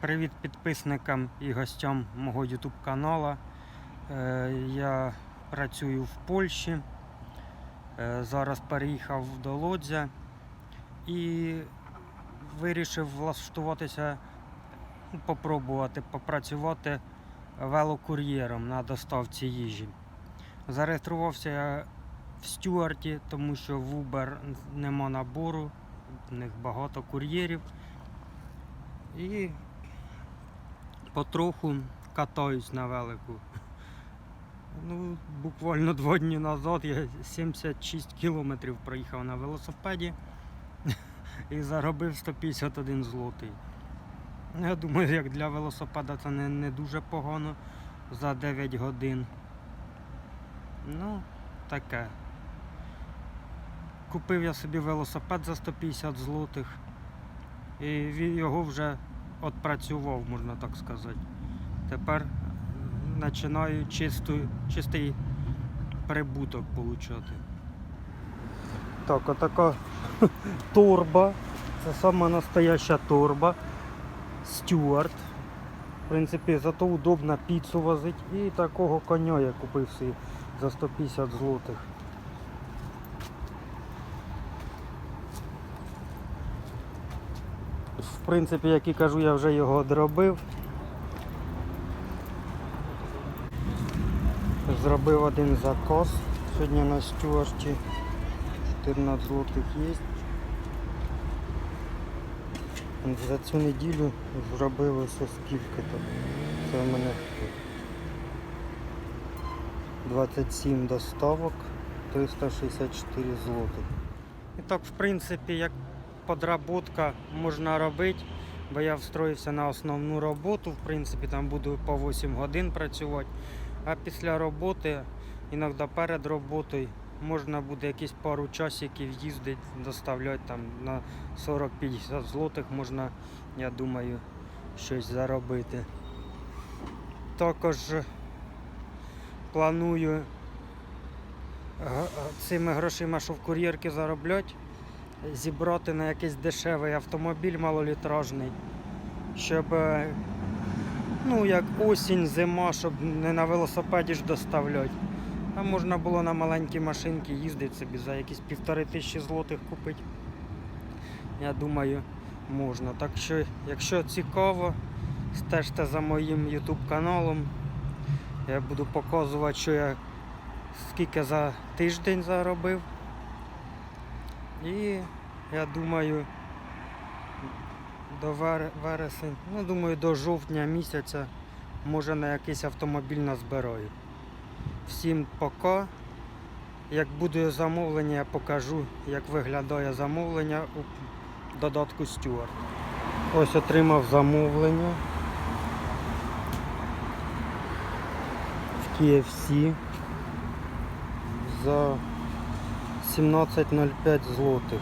Привіт підписникам і гостям мого YouTube каналу. Е, Я працюю в Польщі. Е, Зараз переїхав до Лодзя і вирішив влаштуватися, ну, попробувати попрацювати велокур'єром на доставці їжі. Зареєструвався в Стюарті, тому що в Uber нема набору, в них багато кур'єрів. І потроху катаюсь на велику. Ну, буквально два дні назад я 76 кілометрів проїхав на велосипеді і заробив 151 злотий. Я думаю, як для велосипеда це не, не дуже погано за 9 годин. Ну, таке. Купив я собі велосипед за 150 злотих. І його вже відпрацював, можна так сказати. Тепер починаю чисту, чистий прибуток отримати. Так, отака торба. Це сама настояща торба. Стюарт. В принципі, зато удобно піцу возити. І такого коня я купив за 150 злотих. В принципі, як і кажу, я вже його одробив. Зробив один заказ. Сьогодні на стюарті 14 злотих є. За цю неділю зробив ось скільки то. Це в мене 27 доставок, 364 злотих. І так, в принципі, як подработка можна робити, бо я встроївся на основну роботу, в принципі, там буду по 8 годин працювати. А після роботи, іноді перед роботою, можна буде якісь пару часиків їздити, доставляти там на 40-50 злотих можна, я думаю, щось заробити. Також планую цими грошима, що в кур'єрки заробляти, зібрати на якийсь дешевий автомобіль малолітражний, щоб е, ну, як осінь, зима, щоб не на велосипеді ж доставляти. А можна було на маленькій машинці їздити собі за якісь півтори тисячі злотих купити. Я думаю, можна. Так що, якщо цікаво, стежте за моїм YouTube каналом. Я буду показувати, що я скільки за тиждень заробив. І я думаю, до вересень, ну думаю, до жовтня місяця може на якийсь автомобіль назбираю. Всім пока. Як буде замовлення, я покажу, як виглядає замовлення у додатку Stewart. Ось отримав замовлення в KFC за 17.05 злотих.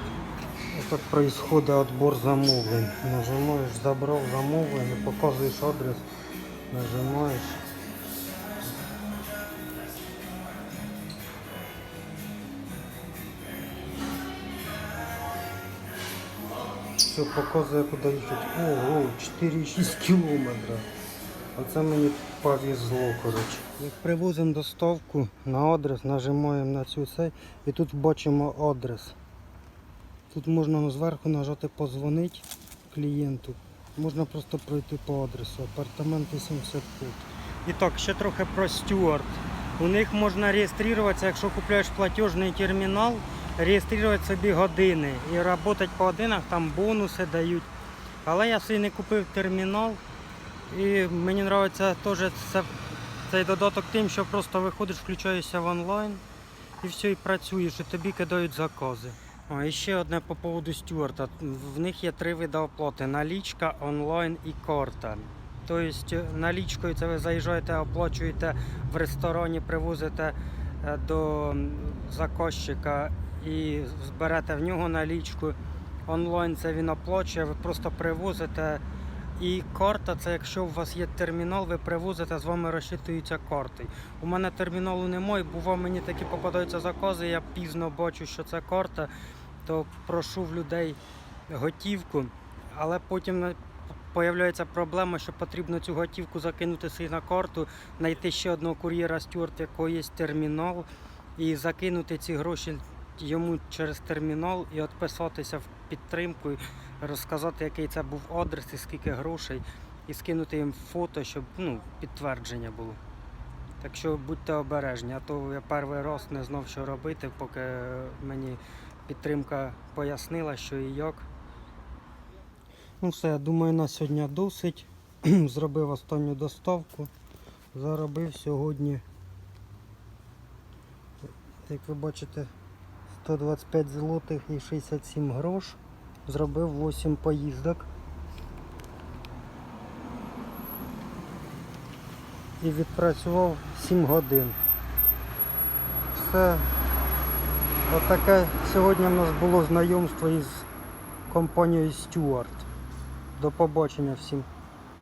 Так происходит отбор замовлень. Нажимаешь забрал замовление, показываешь адрес, нажимаешь. Все, показує куди їхати. Ого, 4,6 кілометра. Оце мені повезло, коротше. Як привозимо доставку на адрес, нажимаємо на цю цей і тут бачимо адрес. Тут можна зверху нажати позвонити клієнту. Можна просто пройти по адресу. Апартаменти 75. І так, ще трохи про Стюарт. У них можна реєструватися, якщо купуєш платіжний термінал, реєструвати собі години і працювати по годинах, там бонуси дають. Але я собі не купив термінал. І мені подобається теж це, цей додаток тим, що просто виходиш, включаєшся в онлайн і все, і працюєш, і тобі кидають закази. А, і ще одне по поводу Стюарта. В них є три види оплати: налічка, онлайн і карта. Тобто налічкою це ви заїжджаєте, оплачуєте в ресторані, привозите е, до заказчика і зберете в нього налічку. Онлайн це він оплачує, ви просто привозите. І карта це якщо у вас є термінал, ви привозите, з вами розчитуються карти. У мене терміналу немає, бува мені такі попадаються закази, я пізно бачу, що це карта, то прошу в людей готівку, але потім появляється проблема, що потрібно цю готівку закинути собі на карту, знайти ще одного кур'єра Стюарт, якого є термінал, і закинути ці гроші йому через термінал і відписатися в підтримку, розказати, який це був адрес і скільки грошей, і скинути їм фото, щоб ну, підтвердження було. Так що будьте обережні, а то я перший раз не знав, що робити, поки мені підтримка пояснила, що і як. Ну все, я думаю, на сьогодні досить. Зробив останню доставку. Заробив сьогодні, як ви бачите, 125 злотих і 67 грош. Зробив 8 поїздок. І відпрацював 7 годин. Все. Отаке сьогодні в нас було знайомство із компанією Stewart. До побачення всім.